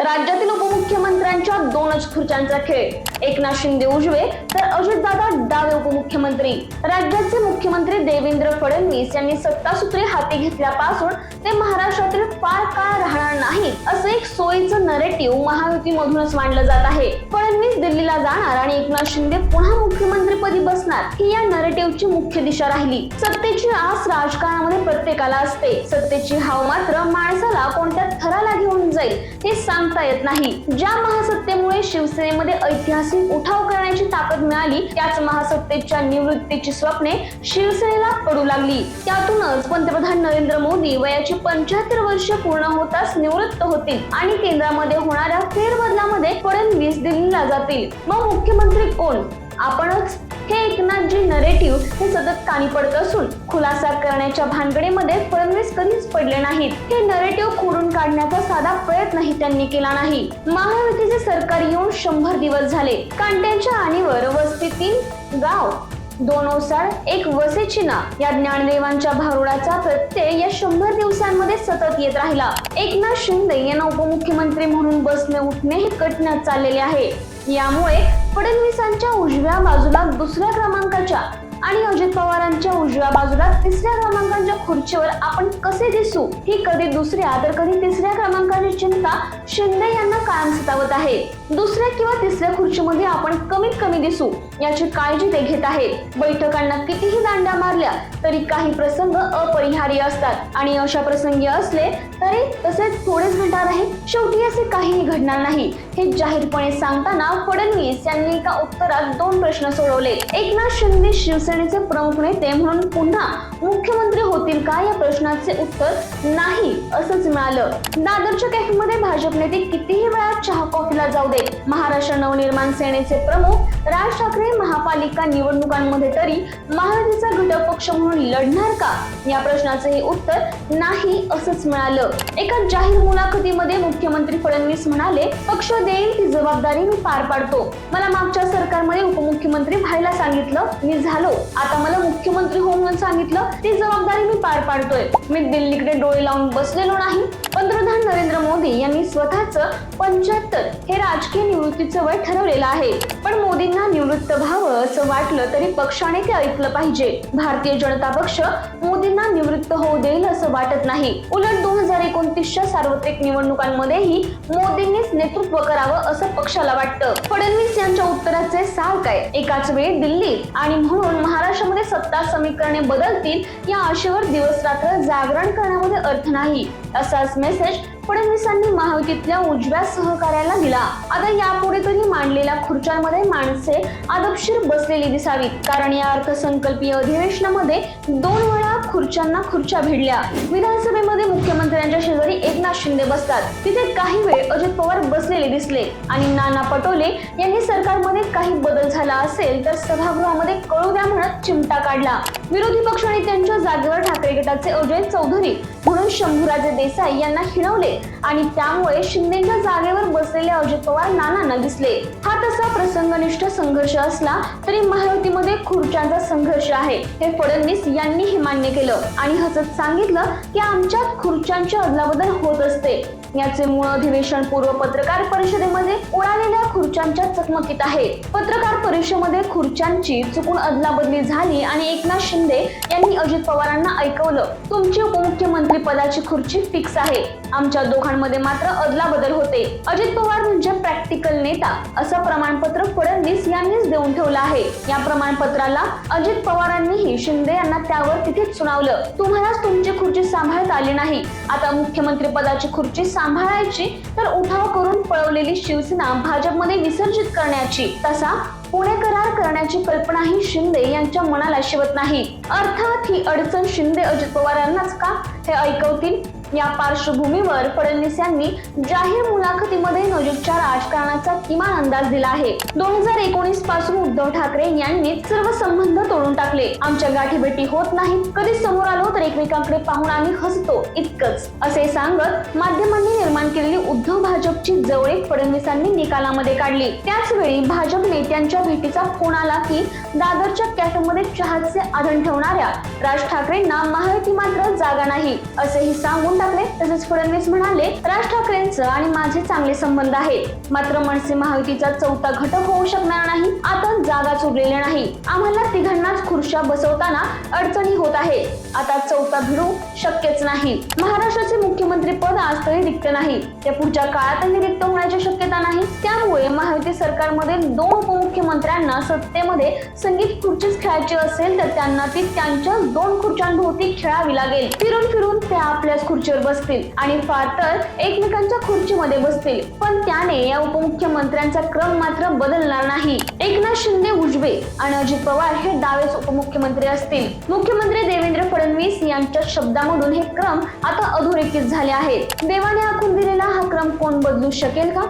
राज्यातील उपमुख्यमंत्र्यांच्या दोनच खुर्च्यांचा खेळ. एकनाथ शिंदे उजवे तर अजितदादा डावे उपमुख्यमंत्री. राज्याचे मुख्यमंत्री देवेंद्र फडणवीस यांनी सत्तासूत्रे हाती घेतल्यापासून ते महाराष्ट्रातील फार काळ राहणार नाही असं एक सोयीचं नरेटिव्ह महायुतीमधूनच मांडलं जात आहे. फडणवीस दिल्लीला जाणार आणि एकनाथ शिंदे पुन्हा मुख्यमंत्रीपदी बसणार ही या नरेटिव्हची मुख्य दिशा राहिली. सत्तेची आस राजकारणामध्ये प्रत्येकाला असते. सत्तेची हाव मात्र माणसाला कोणत्या थराला घेऊन जाईल हे सांगता येत नाही. ज्या महासत्तेमुळे शिवसेनेमध्ये ऐतिहासिक उठाव करण्याची ताकद मिळाली त्याच महासत्तेच्या निवृत्तीची स्वप्ने शिवसेनेला पडू लागली. त्यातूनच पंतप्रधान नरेंद्र मोदी वयाची पंच्याहत्तर वर्ष पूर्ण होताच निवृत्त होतील आणि केंद्रामध्ये होणाऱ्या फेरबदलामध्ये फडणवीस दिल्लीला जातील. मग मुख्यमंत्री कोण? आपणच हे एकनाथजी नरेटिव्ह हे सतत कानी पडत असून खुलासा करण्याच्या भानगडीमध्ये फडणवीस कधीच पडले नाहीत. हे नरेटिव्ह खोडून काढण्याचा साधा प्रयत्नही त्यांनी केला नाही. महायुतीचे सरकार येऊन शंभर दिवस झाले. कांट्यांच्या आणीवर वस्तीतील गाव दोन ओसाड एक वसेची ना या ज्ञानदेवांच्या भारुडाचा प्रत्यय या शंभर दिवसांमध्ये सतत येत राहिला. एकनाथ शिंदे यांना उपमुख्यमंत्री म्हणून बसणे उठणे हे कठीण चाललेले आहे. यामुळे फडणवीसांच्या उजव्या बाजूला दुसऱ्या क्रमांकाच्या आणि अजित पवारांच्या उजव्या बाजूला तिसऱ्या क्रमांकाच्या खुर्चीवर आपण कसे दिसू ही कधी दुसऱ्या तर कधी तिसऱ्या क्रमांकाची चिंता शिंदे यांना कायम सतावत आहे. दुसऱ्या किंवा तिसऱ्या खुर्चीमध्ये आपण कमीत कमी दिसू याची काळजी ते घेत आहेत बैठकांना कितीही दांड्या मारल्या तरी काही प्रसंग अपरिहार्य असतात. आणि अशा प्रसंगी असले तरी तसेच थोडेच घडणार आहे. शेवटी असे काहीही घडणार नाही. हे जाहीरपणे सांगताना फडणवीस यांनी एका उत्तरात दोन प्रश्न सोडवले. एकनाथ शिंदे शिवसेनेचे प्रमुख नेते म्हणून पुन्हा मुख्यमंत्री होतील का या प्रश्नाचे उत्तर नाही असंच मिळालं. दादरच्या कॅफेमध्ये भाजप नेते कितीही वेळा चहा कॉफीला जाऊ दे. महाराष्ट्र नवनिर्माण सेनेचे प्रमुख राज ठाकरे महापालिका निवडणुकांमध्ये तरी महायुतीचा घटक पक्ष म्हणून लढणार का? या प्रश्नाचे उत्तर नाही असंच मिळालं. एका जाहीर मुलाखतीमध्ये मुख्यमंत्री फडणवीस म्हणाले पक्ष देईल ती जबाबदारी मी पार पाडतो. मला मागच्या सरकारमध्ये उपमुख्यमंत्री व्हायला सांगितलं मी झालो. आता मला मुख्यमंत्री हो म्हणून सांगितलं ती जबाबदारी मी पार पाडतोय. मी दिल्लीकडे डोळे लावून बसलेलो नाही. पंतप्रधान नरेंद्र मोदी यांनी स्वतःच पंच्याहत्तर हे राजकीय निवृत्तीचं वय ठरवलेलं आहे. पण मोदींना निवृत्त व्हावं असं वाटलं तरी पक्षाने ते ऐकलं पाहिजे. भारतीय जनता पक्ष मोदींना निवृत्त होऊ देईल असं वाटत नाही. उलट दोन हजार भविष्य सार्वत्रिक निवडणुकांमध्येही मोदींनीच नेतृत्व करावं असं पक्षाला वाटतं. फडणवीस यांच्या उत्तराचे सार काय? एकाच वेळी दिल्लीत आणि म्हणून महाराष्ट्रामध्ये सत्ता समीकरणे बदलतील या आशेवर दिवस रात्र जागरण करण्यामध्ये अर्थ नाही असाच मेसेज फडणवीसांनी महायुतीतल्या उजव्या सहकार्याला दिला. आता यापुढे तरी मांडलेल्या खुर्च्यांमध्ये माणसे आदपशीर बसलेली दिसावीत. कारण या अर्थसंकल्पीय अधिवेशनामध्ये दोन वेळा खुर्च्यांना खुर्च्या भिडल्या. विधानसभेमध्ये मुख्यमंत्र्यांच्या शेजारी एकनाथ शिंदे बसतात. तिथे काही वेळ अजित पवार बसलेले दिसले. आणि नाना पटोले यांनी सरकारमध्ये काही बदल झाला असेल तर सभागृहामध्ये कळू द्या म्हणत चिमटा काढला. विरोधी पक्ष आणि त्यांच्या जागेवर ठाकरे गटाचे अजय चौधरी म्हणून शंभूराजे देसाई यांना हिणवले आणि त्यामुळे शिंदेच्या जागेवर बसलेले अजित पवार नानांना दिसले. हा तसा प्रसंगनिष्ठ संघर्ष असला तरी महायुतीमध्ये खुर्च्यांचा संघर्ष आहे. हे फडणवीस यांनीही मान्य केलं आणि हसत सांगितलं की आमच्यात खुर्च्यांची अदलाबदल होत असते. याचे मूळ अधिवेशन पूर्व पत्रकार परिषदेमध्ये उडालेल्या खुर्च्यांच्या चकमकीत आहे. पत्रकार परिषदेमध्ये खुर्च्यांची चुकून अदलाबदली झाली आणि एकनाथ शिंदे यांनी अजित पवारांना ऐकवलं तुमची उपमुख्यमंत्री पदाची खुर्ची फिक्स आहे. आमच्या दोघांमध्ये मात्र अदलाबदल होते. अजित पवार म्हणजे प्रॅक्टिकल नेता असं प्रमाणपत्र फडणवीस यांनीच देऊन ठेवलं आहे. या प्रमाणपत्राला अजित पवारांनीही शिंदे यांना त्यावर तिथेच सुनावलं. तुम्हालाच तुमची खुर्ची सांभाळता आली नाही. आता मुख्यमंत्री पदाची खुर्ची सांभाळायची तर उठाव करून पळवलेली शिवसेना भाजपमध्ये विसर्जित करण्याची तसा पुणे करार करण्याची कल्पनाही शिंदे यांच्या मनाला शिवत नाही. अर्थात ही अडचण शिंदे अजित पवारांनाच का? हे ऐकवतील या पार्श्वभूमीवर फडणवीस यांनी जाहीर मुलाखतीमध्ये नजीकच्या राजकारणाचा किमान अंदाज दिला आहे. दोन हजार एकोणीसपासून उद्धव ठाकरे यांनी सर्व संबंध तोडून टाकले. आमच्या गाठीभेटी होत नाही कधी समोर आलो तर एकमेकांकडे पाहून आम्ही हसतो. इतकंच. असे सांगत माध्यमांनी निर्माण केलेली उद्धव भाजपची जवळीक फडणवीसांनी निकालामध्ये काढली. त्याचवेळी भाजप नेत्यांच्या भेटीचा फोन आला की दादरच्या कॅफेमध्ये चहाचे आधण ठेवणाऱ्या राज ठाकरेंना महायुती मात्र जागा नाही असेही सांगून काढून टाकले. तसेच फडणवीस म्हणाले राज ठाकरेंचं आणि माझे चांगले संबंध आहेत. मात्र मनसे महायुतीचा चौथा घटक होऊ शकणार नाही. आता जागा चुरलेल्या नाही. आम्हाला तिघांनाच खुर्च्या बसवताना अडचणी होत आहेत. आता चौथा भिडू शक्यच नाही. महाराष्ट्राचे मुख्यमंत्री पद आज तरी रिक्त नाही. ते पुढच्या काळातही रिक्त होण्याची शक्यता नाही. त्यामुळे महायुती सरकारमध्ये दोन उपमुख्यमंत्र्यांना सत्तेमध्ये संगीत खुर्चीच खेळायची असेल तर त्यांना ती त्यांच्या दोन खुर्च्यांभोवती खेळावी लागेल. फिरून फिरून त्या आपल्याच खुर्चीवर बसतील आणि फार तर एकमेकांच्या खुर्चीमध्ये बसतील. पण त्याने या उपमुख्यमंत्र्यांचा क्रम मात्र बदलणार नाही. एकनाथ शिंदे उजवे आणि अजित पवार हे डावेच उपमुख्यमंत्री असतील. मुख्यमंत्री देवेंद्र फडणवीस यांच्या शब्दामधून हे क्रम आता अधोरेखित झाले आहेत. देवाने आखून दिलेला हा क्रम कोण बदलू शकेल का?